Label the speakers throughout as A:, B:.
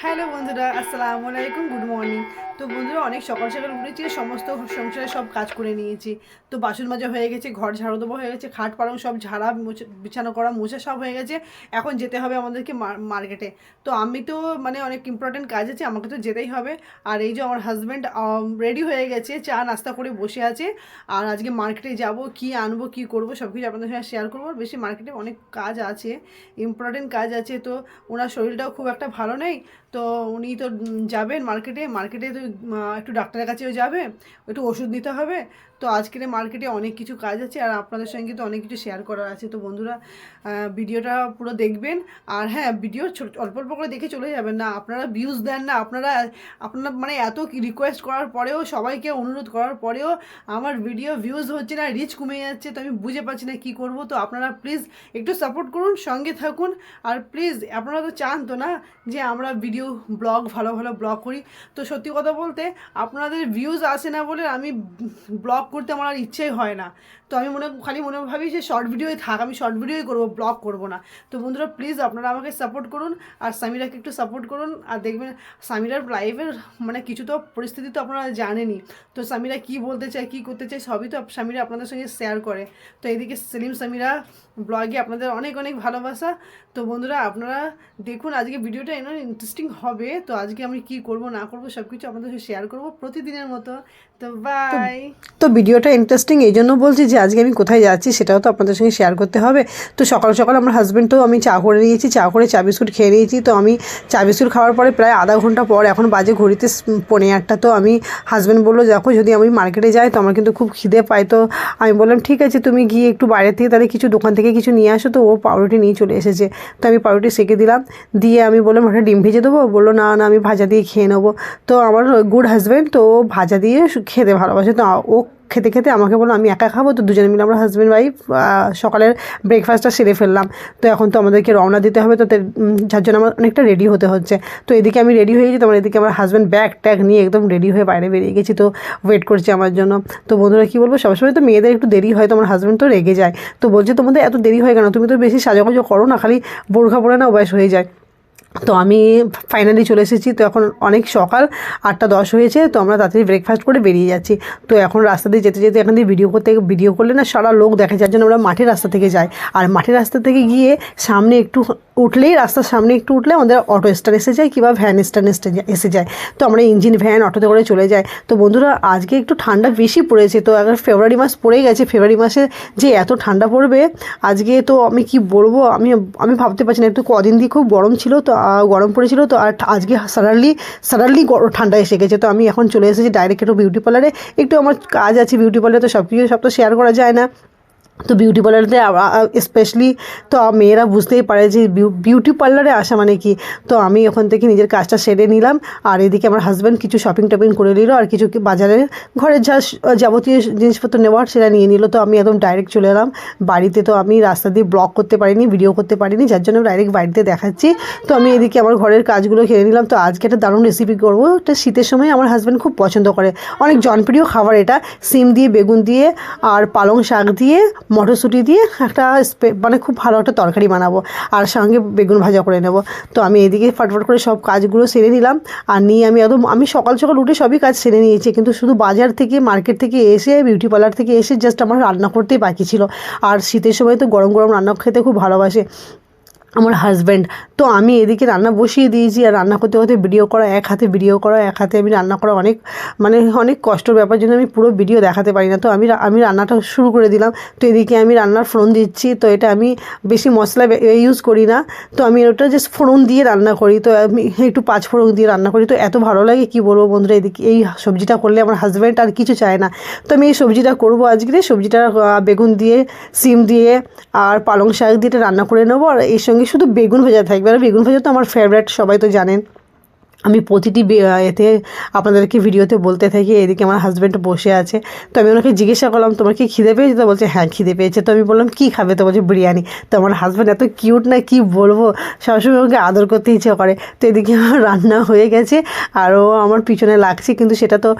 A: Hello বন্ধুরা আসসালামু আলাইকুম গুড মর্নিং তো বন্ধুরা অনেক সকাল সকাল উঠেছি, সমস্ত সংসারে সব কাজ করে নিয়েছি। তো বাসন মাজা হয়ে গেছে, ঘর ঝাড়ু দেবো হয়ে গেছে, খাট পালং সব ঝাড়া বিছানা করা, মোছা সব হয়ে গেছে। এখন যেতে হবে আমাদেরকে মার্কেটে। তো আমি তো মানে অনেক ইম্পর্টেন্ট কাজ আছে, আমাকে তো যেতেই হবে। আর এই যে আমার হাজব্যান্ড রেডি হয়ে গেছে, চা, নাস্তা করে বসে আছে। আর আজকে মার্কেটে যাব, কি আনব, কি করব সব কিছু আপনাদের সঙ্গে শেয়ার করব। বেশি মার্কেটে অনেক কাজ আছে ইম্পর্টেন্ট কাজ আছে। তো ওনার শরীরটাও খুব একটা ভালো নেই। তো উনি তো যাবেন মার্কেটে। মার্কেটে তো একটু ডাক্তারের কাছেও যাবে, একটু ওষুধ নিতে হবে। তো আজকের মার্কেটে অনেক কিছু কাজ আছে আর আপনাদের সঙ্গে তো অনেক কিছু শেয়ার করার আছে। তো বন্ধুরা ভিডিওটা পুরো দেখবেন। আর হ্যাঁ ভিডিও অল্প অল্প করে দেখে চলে যাবেন না। আপনারা ভিউজ দেন না। আপনারা আপনারা মানে এত রিকোয়েস্ট করার পরেও, সবাইকে অনুরোধ করার পরেও আমার ভিডিও ভিউজ হচ্ছে না রিচ কমে যাচ্ছে। তো আমি বুঝে পাচ্ছি না কী করব। তো আপনারা প্লিজ একটু সাপোর্ট করুন, সঙ্গে থাকুন। আর প্লিজ আপনারা তো চান তো না যে আমরা ভিডিও ব্লগ ভালো ভালো ব্লগ করি। তো সত্যি কথা বলতে আপনাদের ভিউজ আসে না বলে আমি ব্লগ করতে আমার আর ইচ্ছেই হয় না। তো আমি মনে খালি মনে ভাবি যে শর্ট ভিডিওই থাক, আমি শর্ট ভিডিওই করব ব্লগ করব না। তো বন্ধুরা প্লিজ আপনারা আমাকে সাপোর্ট করুন আর সামিরাকে একটু সাপোর্ট করুন আর দেখবেন সামিরার লাইফের মানে কিছু তো পরিস্থিতি তো আপনারা জানেনই। তো সামিরা কি বলতে চায়, কি করতে চায় সবই তো সামিরা আপনাদের সঙ্গে শেয়ার করে। তো এইদিকে সেলিম সামিরা ব্লগে আপনাদের অনেক অনেক ভালোবাসা। তো বন্ধুরা আপনারা দেখুন আজকে ভিডিওটা এমন ইন্টারেস্টিং হবে। তো আজকে আমি কি করব, না করব সব কিছু আপনাদের সঙ্গে শেয়ার করব প্রতিদিনের মতো। তো বাই তো ভিডিওটা ইন্টারেস্টিং এই জন্য বলছি যে আজকে আমি কোথায় যাচ্ছি সেটাও তো আপনাদের সঙ্গে শেয়ার করতে হবে। তো সকাল সকাল আমার হাজব্যান্ড তো আমি চা করে নিয়েছি চা করে চা বিস্কুট খেয়ে নিয়েছি। তো আমি চা বিস্কুট খাওয়ার পরে প্রায় আধা ঘণ্টা পর এখন বাজে ঘড়িতে পৌনে আটটা তো আমি হাজব্যান্ড বলল দেখো যদি আমি মার্কেটে যাই তো আমার কিন্তু খুব খিদে পাই তো আমি বললাম ঠিক আছে তুমি গিয়ে একটু বাইরে থেকে তাহলে কিছু দোকান থেকে কিছু নিয়ে আসো। তো ও পাউরুটি নিয়ে চলে এসেছে। তো আমি পাউরুটি সেকে দিলাম। দিয়ে আমি বললাম একটা ডিম ভেজে দেবো? বলল না না আমি ভাজা দিয়ে খেয়ে নেব। তো আমার গুড হাজব্যান্ড তো ভাজা দিয়ে খেতে ভালোবাসে। তো ও খেতে খেতে আমাকে বলল, আমি একা খাব, তো দুজনে মিলে আমরা হাজব্যান্ড ওয়াইফ সকালের ব্রেকফাস্টটা সেরে ফেললাম। তো এখন তো আমাদেরকে রওনা দিতে হবে, তো যার জন্য আমার অনেকটা রেডি হতে হচ্ছে। তো এদিকে আমি রেডি হয়ে গেছি, তো আমার এদিকে আমার হাজব্যান্ড ব্যাগ ট্যাগ নিয়ে একদম রেডি হয়ে বাইরে বেরিয়ে গেছি, তো ওয়েট করছে আমার জন্য। তো বন্ধুরা কী বলব সবসময় তো মেয়েদের একটু দেরি হয়, তো আমার হাজব্যান্ড তো রেগে যায়। তো বলছে, তোমাদের এত দেরি হয় কেন? তুমি তো বেশি সাজাগুজো করো না, খালি বোরখা পরে না অভ্যাস হয়ে যায়। তো আমি ফাইনালি চলে এসেছি। তো এখন অনেক সকাল, আটটা দশ হয়েছে, তো আমরা তাড়াতাড়ি ব্রেকফাস্ট করে বেরিয়ে যাচ্ছি। তো এখন রাস্তা দিয়ে যেতে যেতে এখান দিয়ে ভিডিও করতে ভিডিও করলে না সারা লোক দেখে, যার জন্য আমরা মাঠের রাস্তা থেকে যাই। আর মাঠের রাস্তা থেকে গিয়ে সামনে একটু উঠলেই, রাস্তার সামনে একটু উঠলে আমাদের অটো স্ট্যান্ড এসে যায় কিংবা ভ্যান স্ট্যান্ড এসে যায়- এসে যায়। তো আমরা ইঞ্জিন ভ্যান অটোতে করে চলে যাই। তো বন্ধুরা, আজকে একটু ঠান্ডা বেশি পড়েছে, তো এখন ফেব্রুয়ারি মাস পড়ে গেছে। ফেব্রুয়ারি মাসে যে এত ঠান্ডা পড়বে, আজকে তো আমি কি বলব? আমি আমি ভাবতে পারছি না। একটু কদিন দিয়ে খুব গরম ছিল, তো গরম পড়েছিল, তো আর আজকে সাডানলি সাডানলি ঠান্ডা এসে গেছে। তো আমি এখন চলে এসেছি ডাইরেক্ট একটু বিউটি পার্লারে একটু আমার কাজ আছে বিউটি পার্লারে তো সব কিছু সব তো শেয়ার করা যায় না। তো বিউটি পার্লারতে স্পেশালি তো মেয়েরা বুঝতেই পারে যে বিউটি পার্লারে আসা মানে কি? তো আমি ওখান থেকে নিজের কাজটা সেরে নিলাম। আর এদিকে আমার হাজব্যান্ড কিছু শপিং টপিং করে নিল আর কিছু বাজারে ঘরের যা, যাবতীয় জিনিসপত্র নেওয়ার সেটা নিয়ে নিল। তো আমি একদম ডাইরেক্ট চলে এলাম। বাড়িতে তো আমি রাস্তা দিয়ে ব্লগ করতে পারিনি ভিডিও করতে পারিনি, যার জন্য ডাইরেক্ট বাড়িতে দেখাচ্ছি। তো আমি এদিকে আমার ঘরের কাজগুলো খেয়ে নিলাম। তো আজকে একটা দারুণ রেসিপি করব। এটা শীতের সময় আমার হাজব্যান্ড খুব পছন্দ করে। অনেক জনপ্রিয় খাবার এটা। সিম দিয়ে বেগুন দিয়ে আর পালং শাক দিয়ে মটরশুঁটি দিয়ে একটা মানে খুব ভালো একটা তরকারি বানাবো। আর সঙ্গে বেগুন ভাজা করে নেব। তো আমি এদিকে ফটফট করে সব কাজগুলো সেরে নিলাম। আর নিয়ে আমি একদম, আমি সকাল সকাল উঠে সবই কাজ সেরে নিয়েছি। কিন্তু শুধু বাজার থেকে, মার্কেট থেকে এসে, বিউটি পার্লার থেকে এসে জাস্ট আমার রান্না করতেই বাকি ছিল। আর শীতের সময় তো গরম গরম রান্না খেতে খুব ভালোবাসে। আমার হাজব্যান্ড তো আমি এদিকে রান্না বসিয়ে দিয়েছি আর রান্না করতে করতে ভিডিও করা, এক হাতে ভিডিও করা, এক হাতে আমি রান্না করা অনেক মানে অনেক কষ্টর ব্যাপার জন্য আমি পুরো ভিডিও দেখাতে পারি না। তো আমি আমি রান্নাটা শুরু করে দিলাম। তো এদিকে আমি রান্নার ফোড়ন দিচ্ছি। তো এটা আমি বেশি মশলা ইউজ করি না। তো আমি ওটা জাস্ট ফোড়ন দিয়ে রান্না করি। তো আমি একটু পাঁচ ফোড়ন দিয়ে রান্না করি। তো এত ভালো লাগে, কি বলব বন্ধুরা, এদিকে এই সবজিটা করলে আমার হাজব্যান্ড আর কিছু চায় না। তো আমি এই সবজিটা করব আজকে। সবজিটা বেগুন দিয়ে, সিম দিয়ে আর পালং শাক দিয়ে রান্না করে নেব। আর এই সঙ্গে শুধু বেগুন ভাজা থাকবে। আর বেগুন ভাজা তো আমার ফেভারিট সবাই তো জানেন। আমি প্রতিটি এতে আপনাদেরকে ভিডিওতে বলতে থাকি, এদিকে আমার হাজব্যান্ড বসে আছে। তো আমি ওনাকে জিজ্ঞাসা করলাম, তোমার কি খিদে পেয়েছে? তো বলছে হ্যাঁ খিদে পেয়েছে। তো আমি বললাম, কী খাবে? তো বলছে, বিরিয়ানি। তো আমার হাজব্যান্ড এত কিউট না, কি বলব? সবসময় ওকে আদর করতে ইচ্ছে করে। তো এদিকে আমার রান্না হয়ে গেছে আরও আমার পিছনে লাগছে, কিন্তু সেটা তো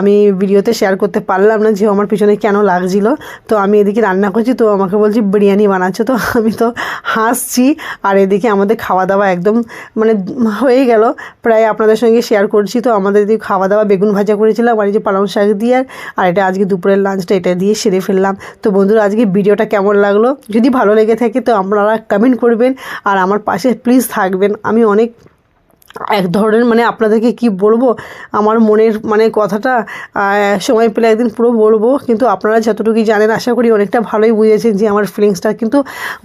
A: আমি ভিডিওতে শেয়ার করতে পারলাম না যে আমার পিছনে কেন লাগছিল। তো আমি এদিকে রান্না করছি, তো আমাকে বলছি, বিরিয়ানি বানাচ্ছো? তো আমি তো হাসছি, আর এদিকে আমাদের খাওয়া দাওয়া একদম মানে হয়ে গেল। প্রায় আপনাদের সঙ্গে শেয়ার করছি। তো আমাদের দিয়ে খাওয়া দাওয়া বেগুন ভাজা করেছিলাম, আর এই যে পালং শাক দিয়ে, আর এটা আজকে দুপুরের লাঞ্চটা এটা দিয়ে সেরে ফেললাম। তো বন্ধুরা, আজকে ভিডিওটা কেমন লাগল? যদি ভালো লেগে থাকে তো আপনারা কমেন্ট করবেন, আর আমার পাশে প্লিজ থাকবেন। আমি অনেক এক ধরনের মানে আপনাদেরকে কি বলব? আমার মনের মানে কথাটা সময় পেলে একদিন পুরো বলব। কিন্তু আপনারা যতটুকুই জানেন, আশা করি অনেকটা ভালোই বুঝেছেন যে আমার ফিলিংসটা কিন্তু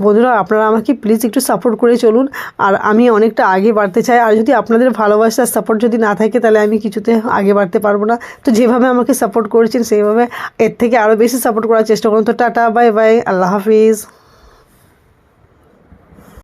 A: বন্ধুরা, আপনারা আমাকে প্লিজ একটু সাপোর্ট করে চলুন। আর আমি অনেকটা আগে বাড়তে চাই। আর যদি আপনাদের ভালোবাসার সাপোর্ট যদি না থাকে, তাহলে আমি কিছুতে আগে বাড়তে পারব না। তো যেভাবে আমাকে সাপোর্ট করেছেন, সেইভাবে এর থেকে আরও বেশি সাপোর্ট করার চেষ্টা করুন। তো টাটা বাই বাই আল্লাহ হাফিজ।